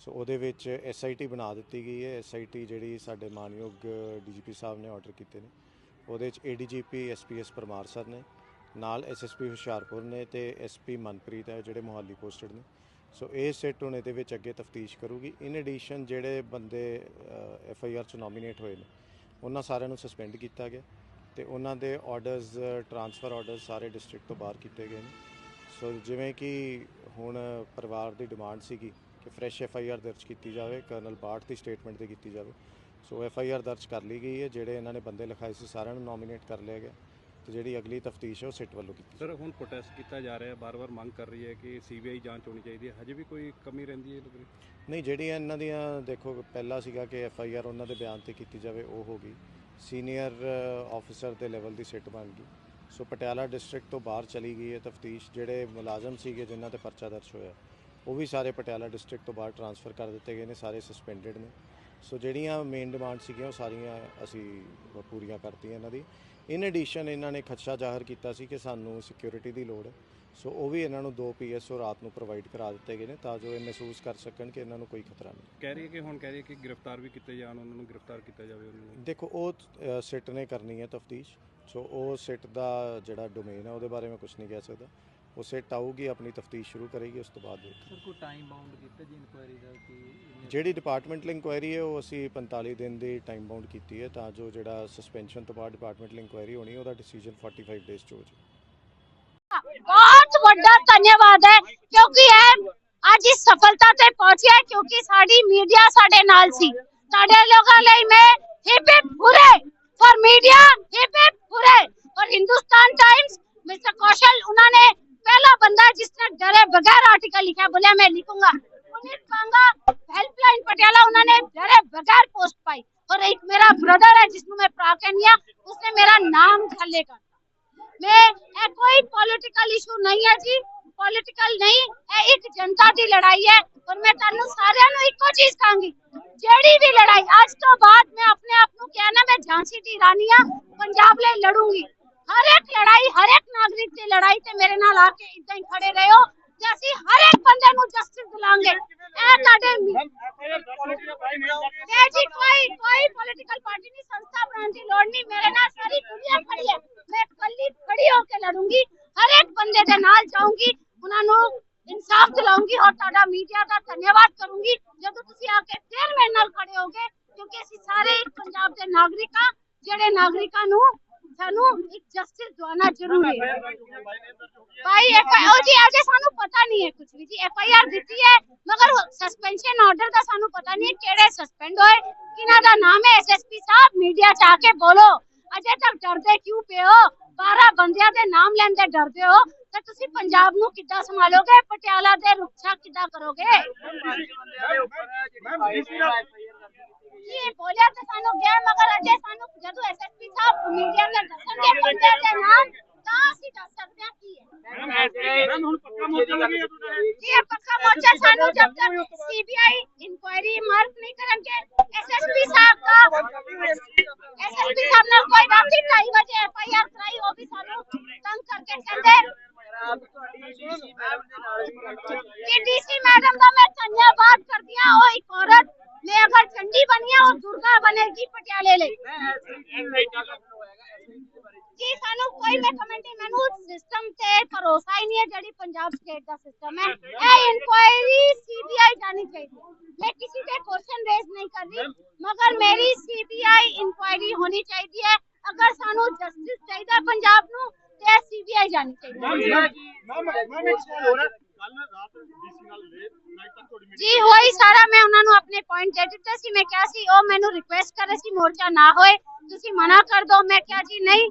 ਸੋ ਉਹਦੇ ਵਿੱਚ S I T ਬਣਾ ਦਿੱਤੀ ਗਈ ਹੈ। ਐਸ ਆਈ ਟੀ ਜਿਹੜੀ ਸਾਡੇ ਮਾਨਯੋਗ ਡੀਜੀਪੀ ਸਾਹਿਬ ਨੇ ਆਰਡਰ ਕੀਤੇ ਨੇ। ਉਹਦੇ ਚ ਏਡੀਜੀਪੀ ਐਸਪੀਐਸ ਪਰਮਾਰ ਸਰ ਨੇ, ਨਾਲ ਐਸਐਸਪੀ ਹੁਸ਼ਿਆਰਪੁਰ ਨੇ ਤੇ ਐਸਪੀ ਮਨਪ੍ਰੀਤ ਹੈ ਜਿਹੜੇ ਮੋਹਾਲੀ ਪੋਸਟਡ ਨੇ। ਸੋ ਇਹ ਸੈੱਟ ਹੁਣ ਇਹਦੇ ਵਿੱਚ ਅੱਗੇ ਤਫਤੀਸ਼ ਕਰੂਗੀ। ਇਨ ਐਡੀਸ਼ਨ ਜਿਹੜੇ ਬੰਦੇ ਐਫ ਆਈ ਆਰ ਚ ਨੋਮੀਨੇਟ ਹੋਏ ਨੇ, ਉਹਨਾਂ ਸਾਰਿਆਂ ਨੂੰ ਸਸਪੈਂਡ ਕੀਤਾ ਗਿਆ ਤੇ ਉਹਨਾਂ ਦੇ ਆਰਡਰਸ ਟਰਾਂਸਫਰ ਆਰਡਰਸ ਸਾਰੇ ਡਿਸਟ੍ਰਿਕਟ ਤੋਂ ਬਾਹਰ ਕੀਤੇ ਗਏ ਨੇ। ਸੋ ਜਿਵੇਂ ਕਿ ਹੁਣ ਪਰਿਵਾਰ ਦੀ ਡਿਮਾਂਡ ਸੀਗੀ ਕਿ ਫਰੈਸ਼ ਐਫ ਆਈ ਆਰ ਦਰਜ ਕੀਤੀ ਜਾਵੇ ਕਰਨਲ ਬਾਠ ਦੀ ਸਟੇਟਮੈਂਟ ਤੇ ਕੀਤੀ ਜਾਵੇ। ਸੋ ਐਫ ਆਈ ਆਰ ਦਰਜ ਕਰ ਲਈ ਗਈ ਹੈ ਜਿਹੜੇ ਇਹਨਾਂ ਨੇ ਬੰਦੇ ਲਿਖਾਏ ਸੀ ਸਾਰਿਆਂ ਨੂੰ ਨੋਮੀਨੇਟ ਕਰ ਲਿਆ ਗਿਆ ਤੇ ਜਿਹੜੀ ਅਗਲੀ ਤਫਤੀਸ਼ ਹੈ ਉਹ ਸਿੱਟ ਵੱਲੋਂ ਕੀਤੀ ਸਰ ਹੁਣ ਪ੍ਰੋਟੈਸਟ ਕੀਤਾ ਜਾ ਰਿਹਾ ਹੈ ਬਾਰ-ਬਾਰ ਮੰਗ ਕਰ ਰਹੀ ਹੈ ਕਿ ਸੀਬੀਆਈ ਜਾਂਚ ਹੋਣੀ ਚਾਹੀਦੀ ਹੈ। ਹਜੇ ਵੀ ਕੋਈ ਕਮੀ ਰਹਿੰਦੀ ਹੈ ਲੱਗ ਰਹੀ ਨਹੀਂ ਜਿਹੜੀਆਂ ਇਹਨਾਂ ਦੀਆਂ ਦੇਖੋ ਪਹਿਲਾ ਸੀਗਾ ਕਿ ਐਫ ਆਈ ਆਰ ਉਹਨਾਂ ਦੇ ਬਿਆਨ ਤੇ ਕੀਤੀ ਜਾਵੇ ਉਹ ਹੋ ਗਈ। ਸੀਨੀਅਰ ਆਫੀਸਰ ਦੇ ਲੈਵਲ ਦੀ ਸਿੱਟ ਬਣ ਗਈ। ਸੋ ਪਟਿਆਲਾ ਡਿਸਟ੍ਰਿਕਟ ਤੋਂ ਬਾਹਰ ਚਲੀ ਗਈ ਹੈ ਤਫਤੀਸ਼ ਜਿਹੜੇ ਮੁਲਾਜ਼ਮ ਸੀਗੇ ਜਿਨ੍ਹਾਂ ਤੇ ਪਰਚਾ ਦਰਜ ਹੋਇਆ। ਉਹ ਵੀ ਸਾਰੇ ਪਟਿਆਲਾ ਡਿਸਟ੍ਰਿਕਟ ਤੋਂ ਬਾਹਰ ਟਰਾਂਸਫਰ ਕਰ ਦਿੱਤੇ ਗਏ ਨੇ ਸਾਰੇ ਸਸਪੈਂਡਡ ਨੇ। ਸੋ ਜਿਹੜੀਆਂ ਮੇਨ ਡਿਮਾਂਡ ਸੀਗੀਆਂ ਉਹ ਸਾਰੀਆਂ ਅਸੀਂ ਪੂਰੀਆਂ ਕਰਤੀਆਂ ਇਹਨਾਂ ਦੀ। ਇਨ ਐਡੀਸ਼ਨ ਇਹਨਾਂ ਨੇ ਖਦਸ਼ਾ ਜ਼ਾਹਰ ਕੀਤਾ ਸੀ ਕਿ ਸਾਨੂੰ ਸਿਕਿਉਰਿਟੀ ਦੀ ਲੋੜ ਹੈ। ਸੋ ਉਹ ਵੀ ਇਹਨਾਂ ਨੂੰ ਦੋ ਪੀਐਸਓ ਰਾਤ ਨੂੰ ਪ੍ਰੋਵਾਈਡ ਕਰਾ ਦਿੱਤੇ ਗਏ ਨੇ ਤਾਂ ਜੋ ਇਹ ਮਹਿਸੂਸ ਕਰ ਸਕਣ ਕਿ ਇਹਨਾਂ ਨੂੰ ਕੋਈ ਖਤਰਾ ਨਹੀਂ। ਕਹਿ ਰਹੀ ਹੈ ਕਿ ਹੁਣ ਕਹਿ ਰਹੀ ਹੈ ਕਿ ਗ੍ਰਿਫਤਾਰ ਵੀ ਕੀਤੇ ਜਾਣ ਉਹਨਾਂ ਨੂੰ ਗ੍ਰਿਫਤਾਰ ਕੀਤਾ ਜਾਵੇ ਉਹਨਾਂ ਨੂੰ। ਦੇਖੋ ਉਹ ਸਿੱਟ ਨੇ ਕਰਨੀ ਹੈ ਤਫਤੀਸ਼। ਸੋ ਉਹ ਸਿੱਟ ਦਾ ਜਿਹੜਾ ਡੋਮੇਨ ਹੈ ਉਹਦੇ ਬਾਰੇ ਮੈਂ ਕੁਝ ਨਹੀਂ ਕਹਿ ਸਕਦਾ। ਉਹ ਸਿੱਟ ਆਊਗੀ ਆਪਣੀ ਤਫਤੀਸ਼ ਸ਼ੁਰੂ ਕਰੇਗੀ ਉਸ ਤੋਂ ਬਾਅਦ ਸਰ ਕੋਈ ਟਾਈਮ ਬਾਉਂਡ ਕੀਤਾ ਜੀ ਇਨਕੁਆਇਰੀ ਦਾ ਕਿ ਜਿਹੜੀ ਡਿਪਾਰਟਮੈਂਟਲ ਇਨਕੁਆਇਰੀ ਹੈ ਉਹ ਅਸੀਂ 45 ਦਿਨ ਦੀ ਟਾਈਮ ਬਾਉਂਡ ਕੀਤੀ ਹੈ ਤਾਂ ਜੋ ਜਿਹੜਾ ਸਸਪੈਂਸ਼ਨ ਤੋਂ ਬਾਅਦ ਡਿਪਾਰਟਮੈਂਟਲ ਇਨਕੁਆਇਰੀ ਹੋਣੀ ਉਹਦਾ ਡਿਸੀਜਨ 45 ਡੇਜ਼ ਚ ਹੋ ਜੇ ਬਹੁਤ ਵੱਡਾ ਧੰਨਵਾਦ ਹੈ ਕਿਉਂਕਿ ਇਹ ਅੱਜ ਇਸ ਸਫਲਤਾ ਤੇ ਪਹੁੰਚਿਆ ਕਿਉਂਕਿ ਸਾਡੀ ਮੀਡੀਆ ਸਾਡੇ ਨਾਲ ਸੀ। ਸਾਡੇ ਲੋਕਾਂ ਲਈ ਮੈਂ hip hip hurray for media hip hip hurray ਔਰ ਹਿੰਦੁਸਤਾਨ ਟਾਈਮਸ ਮਿਸਟਰ ਕੌਸ਼ਲ ਉਹਨਾਂ ਨੇ पहला बंदा जिसने डरे बगैर आर्टिकल लिखा बोले मैं लिखूंगा पुनीत कांगा हेल्पलाइन पटियाला उन्होंने डरे बगैर पोस्ट पाई और एक मेरा ब्रदर है जिसमें मैं प्रा कहनी उसने मेरा नाम झल्ले कर मैं ਇਹ ਕੋਈ ਪੋਲਿਟੀਕਲ ਇਸ਼ੂ ਨਹੀਂ ਹੈ ਜੀ ਪੋਲਿਟੀਕਲ ਨਹੀਂ ਇਹ ਇੱਕ ਜਨਤਾ ਦੀ ਲੜਾਈ ਹੈ ਔਰ ਮੈਂ ਤੁਹਾਨੂੰ ਸਾਰਿਆਂ ਨੂੰ ਇੱਕੋ ਚੀਜ਼ ਕਹਾਂਗੀ ਜਿਹੜੀ ਵੀ ਲੜਾਈ ਅੱਜ ਤੋਂ ਬਾਅਦ ਮੈਂ ਆਪਣੇ ਆਪ ਨੂੰ ਕਹਿਣਾ ਮੈਂ ਝਾਂਸੀ ਦੀ ਰਾਣੀ ਹਾਂ ਪੰਜਾਬ ਲਈ ਲੜੂੰਗੀ ਹਰ ਇੱਕ ਲੜਾਈ ਹਰ ਇੱਕ ਨਾਗਰਿਕ ਦੀ ਲੜਾਈ ਤੇ ਮੇਰੇ ਨਾਲ ਆ ਕੇ ਇਦਾਂ ਹੀ ਖੜੇ ਰਹੋ ਤੇ ਅਸੀਂ ਹਰ ਇੱਕ ਬੰਦੇ ਨੂੰ ਜਸਟਿਸ ਦਿਲਾਂਗੇ। ਇਹ ਤੁਹਾਡੇ ਇਹ ਜੀ ਕੋਈ ਕੋਈ ਪੋਲਿਟੀਕਲ ਪਾਰਟੀ ਨਹੀਂ ਸੰਸਥਾ ਬਣਾਉਣ ਦੀ ਲੋੜ ਨਹੀਂ। ਮੇਰੇ ਨਾਲ ਸਾਰੀ ਦੁਨੀਆ ਖੜੀ ਹੈ। ਮੈਂ ਇਕੱਲੀ ਖੜੀ ਹੋ ਕੇ ਲੜੂੰਗੀ। ਹਰ ਇੱਕ ਬੰਦੇ ਦੇ ਨਾਲ ਜਾਊਂਗੀ। ਉਹਨਾਂ ਨੂੰ ਇਨਸਾਫ ਦਿਲਾਉਂਗੀ ਔਰ ਤੁਹਾਡਾ ਮੀਡੀਆ ਦਾ ਧੰਨਵਾਦ ਕਰੂੰਗੀ। ਜਦੋਂ ਤੁਸੀਂ ਆ ਕੇ ਫਿਰ ਮੇਰੇ ਨਾਲ ਖੜੇ ਹੋਗੇ ਕਿਉਂਕਿ ਅਸੀਂ ਸਾਰੇ ਪੰਜਾਬ ਦੇ ਨਾਗਰਿਕ ਜਿਹੜੇ ਨਾਗਰਿਕਾਂ ਨੂੰ ਸਾਨੂੰ ਇੱਕ ਜਸਟਿਸ ਦਵਾਉਣਾ ਜ਼ਰੂਰੀ ਹੈ। ਭਾਈ ਐਫ ਆਈ ਉਹ ਜੀ ਅਜੇ ਸਾਨੂੰ ਪਤਾ ਨਹੀਂ ਹੈ ਕੁਝ ਵੀ ਜੀ। ਐਫ ਆਈ ਆਰ ਦਿੱਤੀ ਹੈ ਮਗਰ ਸਸਪੈਂਸ਼ਨ ਆਰਡਰ ਦਾ ਸਾਨੂੰ ਪਤਾ ਨਹੀਂ ਕਿਹੜੇ ਸਸਪੈਂਡ ਹੋਏ ਕਿਹਨਾਂ ਦਾ ਨਾਮ ਹੈ। ਐਸਐਸਪੀ ਸਾਹਿਬ ਮੀਡੀਆ ਚ ਆ ਕੇ ਬੋਲੋ। ਅਜੇ ਤੱਕ ਡਰਦੇ ਕਿਉਂ ਪਏ ਹੋ? 12 ਬੰਦਿਆਂ ਦੇ ਨਾਮ ਲੈਂਦੇ ਡਰਦੇ ਹੋ? ਤਾਂ ਤੁਸੀਂ ਪੰਜਾਬ ਨੂੰ ਕਿੱਦਾਂ ਸੰਭਾਲੋਗੇ? ਪਟਿਆਲਾ ਦੇ ਰੁਕਸ਼ਾ ਕਿੱਦਾਂ ਕਰੋਗੇ? ਜੀ ਇਹ ਬੋਲਿਆ ਤਾਂ ਸਾਨੂੰ ਗਿਆ ਮਗਰ ਅਜੇ ਸਾਨੂੰ ਜਦੋਂ ਐਸਐਸਪੀ ਸਾਹਿਬ ਮੀਡੀਆ ਤੇ ਦੱਸਣਗੇ ਬੰਦੇ ਦੇ ਨਾਮ ਤਾਂ ਅਸੀਂ ਦੱਸ ਸਕਦੇ ਹਾਂ ਕੀ ਹੈ ਜੀ ਇਹ ਪੱਕਾ ਮੋਰਚਾ ਸਾਨੂੰ ਜਬ ਤੱਕ ਸੀਬੀਆਈ ਇਨਕੁਆਇਰੀ ਮਾਰਕ ਨਹੀਂ ਕਰਨਗੇ ਐਸਐਸਪੀ ਸਾਹਿਬ ਦਾ ਐਸਐਸਪੀ ਸਾਹਿਬ ਨੇ ਕੋਈ ਰਾਤੀ 2:30 ਵਜੇ ਐਫਆਈਆਰ ਕਰਾਈ ਉਹ ਵੀ ਸਾਨੂੰ ਤੰਗ ਕਰਕੇ ਕਹਿੰਦੇ ਕਿ ਡੀਸੀ ਮੈਡਮ ਦਾ ਮੈਂ ਧੰਨਵਾਦ ਕਰਦੀ ਹਾਂ ਉਹ ਇੱਕ ਔਰਤ ਮੈਂ ਅਗਰ ਚੰਡੀ ਬਣੀ ਹਾਂ ਉਹ ਦੁਰਗਾ ਬਣੇਗੀ ਜੀ ਸਾਨੂੰ ਕੋਈ ਮੈਂ ਮੈਨੂੰ ਸਿਸਟਮ ਤੇ ਭਰੋਸਾ ਹੀ ਨਹੀਂ ਹੈ ਜਿਹੜੀ ਪੰਜਾਬ ਸਟੇਟ ਦਾ ਸਿਸਟਮ ਹੈ। ਇਹ ਇਨਕੁਆਇਰੀ ਸੀਬੀਆਈ ਜਾਣੀ ਚਾਹੀਦੀ ਮੈਂ ਕਿਸੇ ਤੇ ਕੁਐਸਚਨ ਰੇਜ਼ ਨਹੀਂ ਕਰ ਰਹੀ, ਮਗਰ ਮੇਰੀ ਸੀਬੀਆਈ ਇਨਕੁਆਇਰੀ ਹੋਣੀ ਚਾਹੀਦੀ ਹੈ। ਅਗਰ ਸਾਨੂੰ ਜਸਟਿਸ ਚਾਹੀਦਾ ਪੰਜਾਬ ਨੂੰ, ਤੇ ਸੀਬੀਆਈ ਜਾਣੀ ਚਾਹੀਦੀ ਹੈ। ਜੀ ਹੋਈ ਸਾਰਾ ਮੈਂ ਉਹਨਾਂ ਨੂੰ ਆਪਣੇ ਪੁਆਇੰਟ ਦੇ ਦਿੱਤੇ ਸੀ ਮੈਂ ਕਿਹਾ ਸੀ ਉਹ ਮੈਨੂੰ ਰਿਕੁਐਸਟ ਕਰ ਰਹੇ ਸੀ ਮੋਰਚਾ ਨਾ ਹੋਏ ਤੁਸੀਂ ਮਨਾ ਕਰ ਦਿਓ ਮੈਂ ਕਿਹਾ ਜੀ ਨਹੀਂ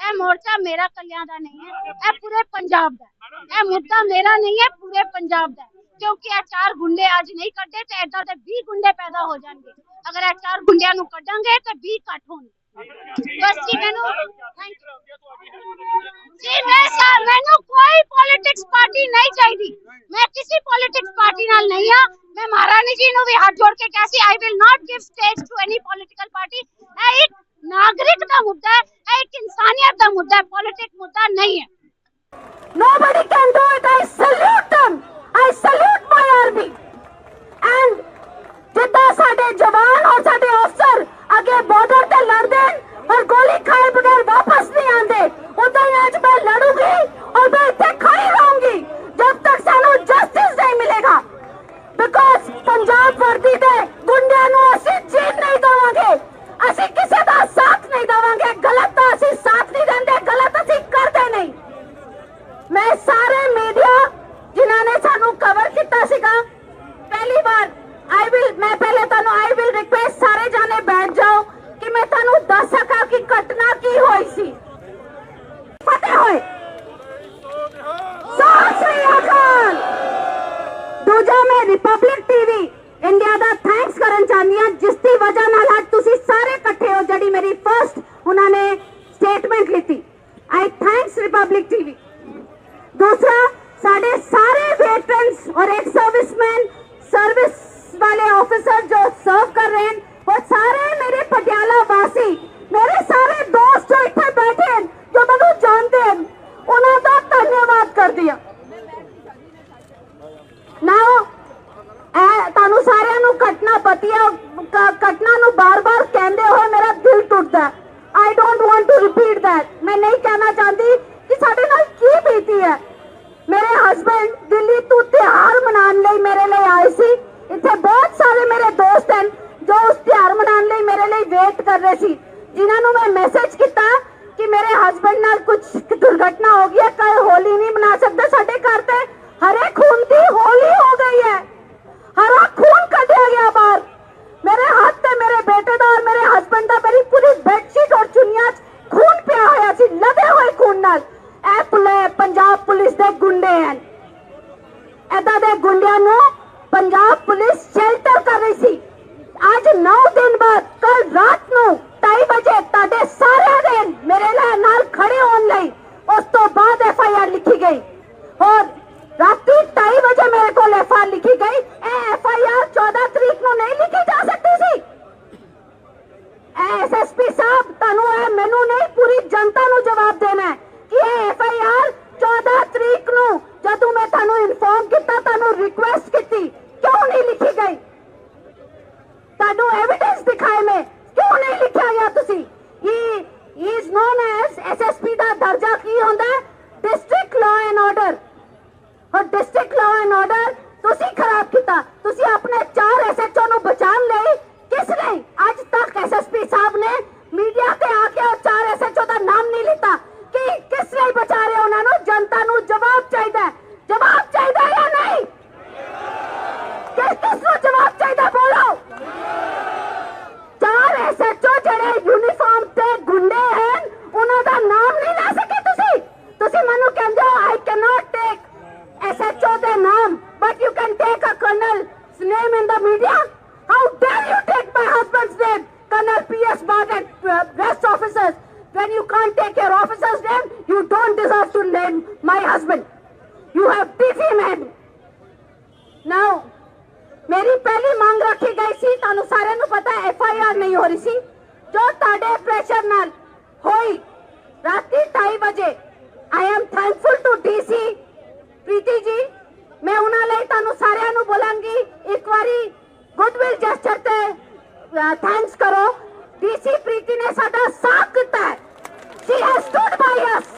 ਇਹ ਮੋਰਚਾ ਮੇਰਾ ਕੱਲਿਆਂ ਦਾ ਨਹੀਂ ਹੈ ਇਹ ਪੂਰੇ ਪੰਜਾਬ ਦਾ ਹੈ। ਇਹ ਮੁੱਦਾ ਮੇਰਾ ਨਹੀਂ ਹੈ ਪੂਰੇ ਪੰਜਾਬ ਦਾ। ਕਿਉਂਕਿ ਇਹ ਚਾਰ ਗੁੰਡੇ ਅੱਜ ਨਹੀਂ ਕੱਢੇ ਤੇ ਏਦਾਂ ਦੇ 20 ਗੁੰਡੇ ਪੈਦਾ ਹੋ ਜਾਣਗੇ ਅਗਰ ਇਹ ਚਾਰ ਗੁੰਡਿਆਂ ਨੂੰ ਕੱਢਾਂਗੇ ਤੇ 20 ਘੱਟ ਹੋਣਗੇ ਬਸ ਜੀ, ਮੈਨੂੰ ਥੈਂਕ ਜੀ, ਮੈਂ ਸਾ- ਮੈਨੂੰ ਕੋਈ ਪੋਲਿਟਿਕਸ ਪਾਰਟੀ ਨਹੀਂ ਚਾਹੀਦੀ ਮੈਂ ਕਿਸੇ ਪੋਲਿਟਿਕਸ ਪਾਰਟੀ ਨਾਲ ਨਹੀਂ ਆ ਮੈਂ ਮਹਾਰਾਣੀ ਜੀ ਨੂੰ ਵੀ ਹੱਥ ਜੋੜ ਕੇ ਕਿਹਾ ਸੀ I will not give stage to any political party ਇਹ ਇੱਕ ਨਾਗਰਿਕ ਦਾ ਮੁੱਦਾ ਹੈ, ਇਹ ਇੱਕ ਇਨਸਾਨੀਅਤ ਦਾ ਮੁੱਦਾ ਹੈ ਪੋਲਿਟਿਕ ਮੁੱਦਾ ਨਹੀਂ ਹੈ Nobody can do it. I salute them. I salute my army. And ਜਿੱਦਾਂ ਸਾਡੇ ਜਵਾਨ ਔਰ ਸਾਡੇ ਅਫਸਰ ਅੱਗੇ ਬਾਰਡਰ ਤੇ ਲੜਦੇ ਔਰ ਗੋਲੀ ਖਾਏ ਬਗੈਰ ਵਾਪਸ ਨਹੀਂ ਆਉਂਦੇ। ਉਦਾਂ ਹੀ ਅੱਜ ਮੈਂ ਲੜੂਗੀ ਔਰ ਮੈਂ ਇੱਥੇ ਖੜੀ ਰਹੂੰਗੀ। ਜਦ ਤੱਕ ਸਾਨੂੰ ਜਸਟਿਸ ਨਹੀਂ ਮਿਲੇਗਾ ਬਿਕੋਜ਼ ਪੰਜਾਬ ਵਰਦੀ ਦੇ ਗੁੰਡਿਆਂ ਨੂੰ ਅਸੀਂ ਜੀਣ ਨਹੀਂ ਦੇਵਾਂਗੇ ਅਸੀਂ ਕਿਸੇ ਦਾ ਸਾਥ ਨਹੀਂ ਦੇਵਾਂਗੇ ਗਲਤ ਦਾ ਅਸੀਂ ਸਾਥ ਨਹੀਂ ਦਿੰਦੇ ਗਲਤ ਅਸੀਂ ਕਰਦੇ ਨਹੀਂ ਮੈਂ ਸਾਰੇ ਮੀਡੀਆ ਜਿਨ੍ਹਾਂ ਨੇ ਸਾਨੂੰ ਕਵਰ ਕੀਤਾ ਸੀਗਾ ਪਹਿਲੀ ਵਾਰ ਆਈ ਵਿਲ ਮੈਂ ਪਹਿਲੇ ਤੁਹਾਨੂੰ ਆਈ ਵਿਲ ਰਿਕੁਐਸਟ ਸਾਰੇ ਜਾਣੇ ਬੈਠ ਜਾਓ ਕਿ ਮੈਂ ਤੁਹਾਨੂੰ ਦੱਸ ਸਕਾਂ ਕਿ ਘਟਨਾ ਕੀ ਹੋਈ ਸੀ। ਫਤਿਹ ਹੋਏ। ਦੂਜਾ ਮੈਂ ਰਿਪਬਲਿਕ ਟੀਵੀ ਇੰਡੀਆ ਦਾ ਥੈਂਕਸ ਕਰਨ ਚਾਹੁੰਦੀ ਹਾਂ, ਜਿਸ ਦੀ ਵਜ੍ਹਾ ਨਾਲ ਅੱਜ ਤੁਸੀਂ ਸਾਰੇ ਇਕੱਠੇ ਹੋ, ਜਿਹੜੀ ਮੇਰੀ ਫਰਸਟ ਉਹਨਾਂ ਨੇ ਸਟੇਟਮੈਂਟ ਲਿੱਤੀ। ਆਈ ਥੈਂਕਸ ਰਿਪਬਲਿਕ ਟੀਵੀ ਦੂਸਰਾ, ਸਾਡੇ ਸਾਰੇ ਵੇਟਰਨਸ ਔਰ ਐਕਸ ਸਰਵਿਸਮੈਨ ਸਰਵਿਸ ਵਾਲੇ ਆਫੀਸਰ ਜੋ ਸਰਵ ਕਰ ਰਹੇ ਹਨ, ਉਹ ਸਾਰੇ ਮੇਰੇ ਪਟਿਆਲਾ ਵਾਸੀ ਮੇਰੇ ਸਾਰੇ ਦੋਸਤ ਜੋ ਇੱਥੇ ਬੈਠੇ ਹਨ, ਜੋ ਮੈਨੂੰ ਜਾਣਦੇ ਹਨ, ਉਹਨਾਂ ਦਾ ਧੰਨਵਾਦ ਕਰਦੀ ਆ ਨਾ ਤੁਹਾਨੂੰ ਸਾਰਿਆਂ ਨੂੰ ਘਟਨਾ ਪਤੀ ਆ ਘਟਨਾ ਨੂੰ ਬਾਰ-ਬਾਰ ਕਹਿੰਦੇ ਹੋਏ ਮੇਰਾ ਦਿਲ ਟੁੱਟਦਾ I don't want to repeat that ਮੈਂ ਨਹੀਂ ਕਹਿਣਾ ਚਾਹੁੰਦੀ ਕਿ ਸਾਡੇ ਨਾਲ ਕੀ ਬੀਤੀ ਹੈ। ਮੇਰੇ ਹਸਬੰਡ ਦਿੱਲੀ ਤੋਂ ਤਿਹਾਰ ਮਨਾਉਣ ਲਈ ਮੇਰੇ ਲਈ ਆਏ ਸੀ। ਇੱਥੇ ਬਹੁਤ ਸਾਰੇ ਮੇਰੇ ਦੋਸਤ ਹਨ ਜੋ ਉਸ ਤਿਹਾਰ ਮਨਾਉਣ ਲਈ ਮੇਰੇ ਲਈ ਵੇਟ ਕਰ ਰਹੇ ਸੀ। ਜਿਨ੍ਹਾਂ ਨੂੰ ਮੈਂ ਮੈਸੇਜ ਕੀਤਾ ਕਿ ਮੇਰੇ ਹਸਬੰਡ ਨਾਲ ਕੁਝ ਦੁਰਘਟਨਾ ਹੋ ਗਈ ਹੈ ਕੱਲ ਹੋਲੀ ਨਹੀਂ ਮਨਾ ਸਕਦੇ ਸਾਡੇ ਘਰ ਤੇ ਹਰੇ ਖੂਨ ਦੀ ਹੋਲੀ ਹੋ ਗਈ ਹੈ ਹਰਾ ਖੂਨ ਕੱਢਿਆ ਗਿਆ ਬਾਹਰ ਮੇਰੇ ਹੱਥ ਤੇ ਮੇਰੇ ਬੇਟੇ ਦਾ ਔਰ ਮੇਰੇ ਹਸਬੰਡ ਦਾ ਮੇਰੀ ਪੂਰੀ ਬੈਡਸ਼ੀਟ ਔਰ ਚੁੰਨੀਆਂ 'ਚ ਖੂਨ ਪਿਆ ਹੋਇਆ ਸੀ ਲਦੇ ਹੋਏ ਖੂਨ ਨਾਲ ਇਹ ਪੁਲੇ ਪੰਜਾਬ ਪੁਲਿਸ ਦੇ ਗੁੰਡੇ ਹਨ ਏਦਾਂ ਦੇ ਗੁੰਡਿਆਂ ਨੂੰ ਪੰਜਾਬ ਪੁਲਿਸ ਸ਼ੈਲਟਰ ਕਰ ਰਹੀ ਸੀ ਅੱਜ 9 ਦਿਨ ਬਾਅਦ ਕੱਲ ਰਾਤ ਨੂੰ 2:30 ਵਜੇ ਤੁਹਾਡੇ ਸਾਰਿਆਂ ਦੇ ਮੇਰੇ ਨਾਲ ਨਾਲ ਖੜੇ ਹੋਣ ਲਈ ਉਸ ਤੋਂ ਬਾਅਦ ਐਫ ਆਈ ਆਰ ਲਿਖੀ ਗਈ ਔਰ ਰਾਤੀ 2:30 ਵਜੇ ਮੇਰੇ ਕੋਲ ਐਫ ਆਰ ਲਿਖੀ ਗਈ ਇਹ ਐਫ ਆਈ ਆਰ 14 ਤਰੀਕ ਨੂੰ ਨਹੀਂ ਲਿਖੀ ਜਾ ਸਕਦੀ ਸੀ ਐਸਐਸਪੀ ਸਾਹਿਬ, ਤੁਹਾਨੂੰ ਇਹ ਮੈਨੂੰ ਨਹੀਂ, ਪੂਰੀ ਜਨਤਾ ਨੂੰ ਜਵਾਬ ਦੇਣਾ ਹੈ ਕਿ ਇਹ ਐਫ 14 ਤਰੀਕ ਨੂੰ ਜਦੋਂ ਮੈਂ ਤੁਹਾਨੂੰ ਇਨਫੋਰਮ ਕੀਤਾ, ਤੁਹਾਨੂੰ ਰਿਕੁਐਸਟ ਕੀਤੀ, ਕਿਉਂ ਨਹੀਂ ਲਿਖੀ ਗਈ? ਤੁਹਾਨੂੰ ਐਵੀਡੈਂਸ ਦਿਖਾਏ ਮੈਂ ਕਿਉਂ ਨਹੀਂ ਲਿਖਿਆ ਗਿਆ ਤੁਸੀਂ? ਇਹ ਇਜ਼ ਨੋਨ ਐਸ ਐਸਐਸਪੀ ਦਾ ਦਰਜਾ ਕੀ ਹੁੰਦਾ ਡਿਸਟ੍ਰਿਕਟ ਲਾਅ ਐਂਡ ਆਰਡਰ ਔਰ ਡਿਸਟ੍ਰਿਕਟ ਲਾਅ ਐਂਡ ਆਰਡਰ ਤੁਸੀਂ ਖਰਾਬ ਕੀਤਾ, ਤੁਸੀਂ ਆਪਣੇ ਚਾਰ ਐਸਐਚਓ ਨੂੰ ਬਚਾਉਣ ਲਈ ਕਿਸ ਲਈ ਅੱਜ ਤੱਕ ਐਸਐਸਪੀ ਸਾਹਿਬ ਨੇ ਮੀਡੀਆ ਤੇ ਆ ਕੇ ਉਹ ਚਾਰ ਐਸਐਚਓ ਦਾ ਨਾਮ ਨਹੀਂ ਲਿੱਤਾ ਕਿ ਕਿਸ ਲਈ ਬਚਾ ਰਹੇ ਉਹਨਾਂ ਨੂੰ ਜਨਤਾ ਨੂੰ ਜਵਾਬ ਚਾਹੀਦਾ ਜਵਾਬ ਚਾਹੀਦਾ ਜਾਂ ਨਹੀਂ ਕਿਸ ਕਿਸ ਨੂੰ ਜਵਾਬ ਚਾਹੀਦਾ ਬੋਲੋ ਚਾਰ ਐਸਐਚਓ ਜਿਹੜੇ ਯੂਨੀਫਾਰਮ ਤੇ ਗੁੰਡੇ ਹਨ ਉਹਨਾਂ ਦਾ ਨਾਮ ਨਹੀਂ ਲੈ ਸਕੇ ਤੁਸੀਂ ਤੁਸੀਂ ਮੈਨੂੰ ਕਹਿੰਦੇ ਹੋ ਆਈ ਕੈਨੋਟ ਟੇਕ ਐਸਐਚਓ ਦੇ ਨਾਮ but you can take a colonel name in the media how dare you take my husband's name colonel ps Bhatt and uh, rest officers when you can't take your officer's name you don't deserve to name my husband you have defamed now ਮੇਰੀ ਪਹਿਲੀ ਮੰਗ ਰੱਖੀ ਗਈ ਸੀ ਤੁਹਾਨੂੰ ਸਾਰਿਆਂ ਨੂੰ ਪਤਾ F I R ਨਹੀਂ ਹੋ ਰਹੀ ਸੀ। ਜੋ ਤੁਹਾਡੇ ਪ੍ਰੈਸ਼ਰ ਨਾਲ ਹੋਈ, ਰਾਤੀ 2:30 ਵਜੇ I am thankful to DC Preeti ji. ਮੈਂ ਉਹਨਾਂ ਲਈ ਤੁਹਾਨੂੰ ਸਾਰਿਆਂ ਨੂੰ ਬੋਲਾਂਗੀ। ਇੱਕ ਵਾਰੀ ਗੁੱਡਵਿਲ ਜੈਸਚਰ ਤੇ ਥੈਂਕਸ ਕਰੋ। ਡੀਸੀ ਪ੍ਰੀਤੀ ਨੇ ਸਾਡਾ ਸਾਥ ਦਿੱਤਾ ਹੈ। She has stood by us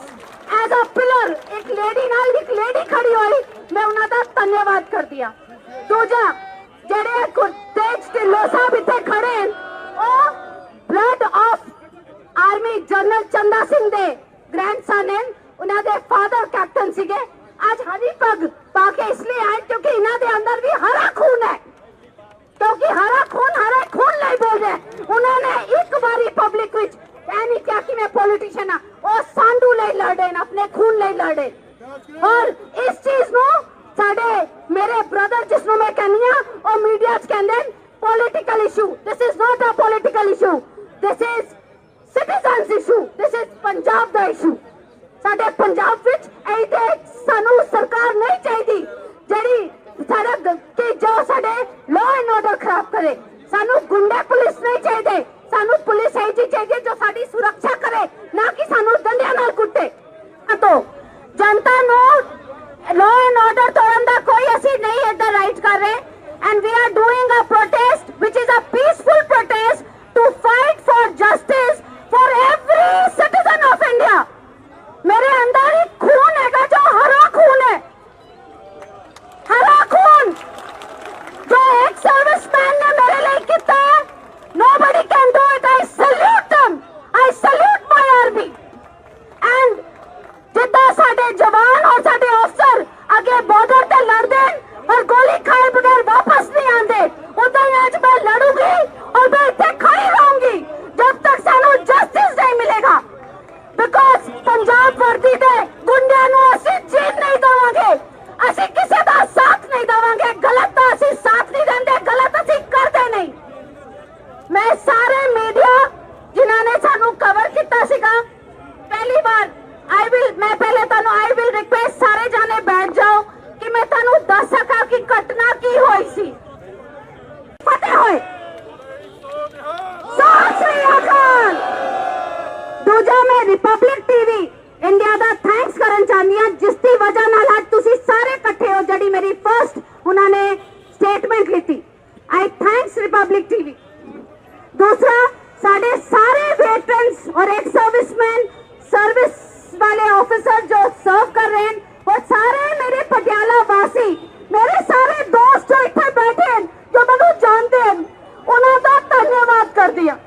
as a pillar ਇੱਕ ਲੇਡੀ ਨਾਲ ਇੱਕ ਲੇਡੀ ਖੜੀ ਹੋਈ। ਮੈਂ ਉਹਨਾਂ ਦਾ ਧੰਨਵਾਦ ਕਰਦੀ ਹਾਂ। ਦੂਜਾ ਜਿਹੜੇ ਗੁਰਤੇਜ ਢਿੱਲੋਂ ਸਾਹਿਬ ਇੱਥੇ ਖੜੇ ਉਹ blood of army general Chanda Singh ਦੇ ਗ੍ਰੈਂਡਸਨ ਹਨ ਉਹਨਾਂ ਦੇ ਫਾਦਰ ਕੈਪਟਨ ਸੀਗੇ ਅੱਜ ਹਰੀ ਪੱਗ ਪਾ ਕੇ ਇਸ ਲਈ ਆਏ ਕਿਉਂਕਿ ਇਹਨਾਂ ਦੇ ਅੰਦਰ ਵੀ ਹਰਾ ਖੂਨ ਹੈ ਕਿਉਂਕਿ ਹਰਾ ਖੂਨ ਹਰੇ ਖੂਨ ਲਈ ਬੋਲਦੇ ਹੈ। ਉਹਨਾਂ ਨੇ ਇੱਕ ਵਾਰੀ ਪਬਲਿਕ ਵਿੱਚ ਇਹ ਨਹੀਂ ਕਿਹਾ ਕਿ ਮੈਂ ਪੋਲੀਟੀਸ਼ੀਅਨ ਆ ਉਹ ਸਾਂਡੂ ਲਈ ਲੜੇ ਨੇ ਆਪਣੇ ਖੂਨ ਲਈ ਲੜੇ ਔਰ ਸਾਡੇ ਸਾਰੇ वेटरन्स और एक सर्विसमैन सर्विस वाले ऑफिसर जो सर्व कर रहे हैं वो सारे मेरे पटियाला वासी मेरे सारे दोस्त जो इतने बैठे हैं जो मैं जानते हैं उन्होंने धन्यवाद कर दिया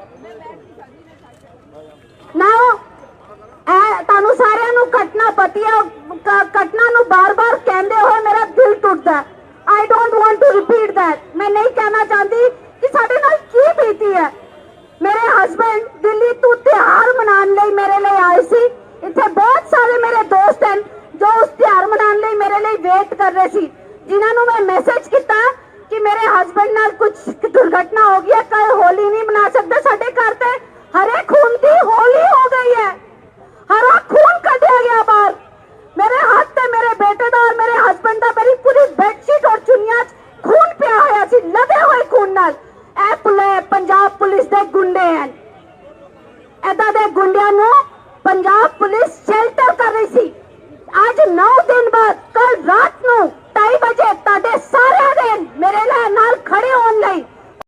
ਨਾਓ ਇਹ ਤੁਹਾਨੂੰ ਸਾਰਿਆਂ ਨੂੰ ਘਟਨਾ ਪਤੀ ਆ ਘਟਨਾ ਨੂੰ ਬਾਰ-ਬਾਰ ਕਹਿੰਦੇ ਹੋਏ ਮੇਰਾ ਦਿਲ ਟੁੱਟਦਾ I don't want to repeat that ਮੈਂ ਨਹੀਂ ਕਹਿਣਾ ਚਾਹੁੰਦੀ ਕਿ ਸਾਡੇ ਨਾਲ ਕੀ ਬੀਤੀ ਹੈ ਮੇਰੇ ਹਸਬੰਡ ਦਿੱਲੀ ਤੋਂ ਤਿਹਾਰ ਮਨਾਉਣ ਲਈ ਮੇਰੇ ਲਈ ਆਏ ਸੀ। ਇੱਥੇ ਬਹੁਤ ਸਾਰੇ ਮੇਰੇ ਦੋਸਤ ਹਨ ਜੋ ਉਸ ਤਿਹਾਰ ਮਨਾਉਣ ਲਈ ਮੇਰੇ ਲਈ ਵੇਟ ਕਰ ਰਹੇ ਸੀ। ਜਿਨ੍ਹਾਂ ਨੂੰ ਮੈਂ ਮੈਸੇਜ ਕੀਤਾ ਕਿ ਮੇਰੇ ਹਸਬੰਡ ਨਾਲ ਕੁਝ ਦੁਰਘਟਨਾ ਹੋ ਗਈ ਹੈ ਕੱਲ ਹੋਲੀ ਨਹੀਂ ਮਨਾ ਸਕਦਾ ਸਾਡੇ ਘਰ ਤੇ। ਹਰੇ ਖੂਨ ਦੀ ਹੋਲੀ ਹੋ ਗਈ ਹੈ। ਹਰਾ